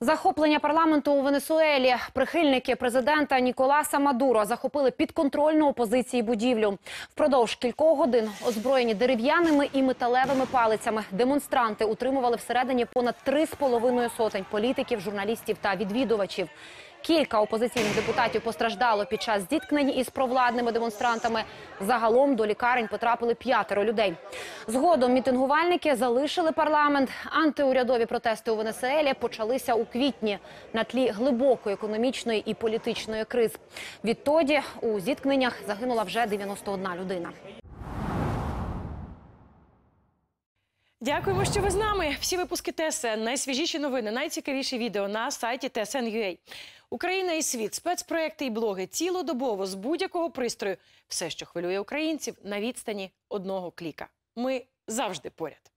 Захоплення парламенту у Венесуелі. Прихильники президента Ніколаса Мадуро захопили підконтрольну опозиції будівлю. Впродовж кількох годин, озброєні дерев'яними і металевими палицями, демонстранти утримували всередині понад три з половиною сотень політиків, журналістів та відвідувачів. Кілька опозиційних депутатів постраждало під час зіткнень із провладними демонстрантами. Загалом до лікарень потрапили п'ятеро людей. Згодом мітингувальники залишили парламент. Антиурядові протести у Венесуелі почалися у квітні на тлі глибокої економічної і політичної криз. Відтоді у зіткненнях загинула вже 91 людина. Дякуємо, що ви з нами. Всі випуски ТСН, найсвіжіші новини, найцікавіші відео на сайті TSN.ua. Україна і світ, спецпроекти і блоги цілодобово з будь-якого пристрою. Все, що хвилює українців на відстані одного кліка. Ми завжди поряд.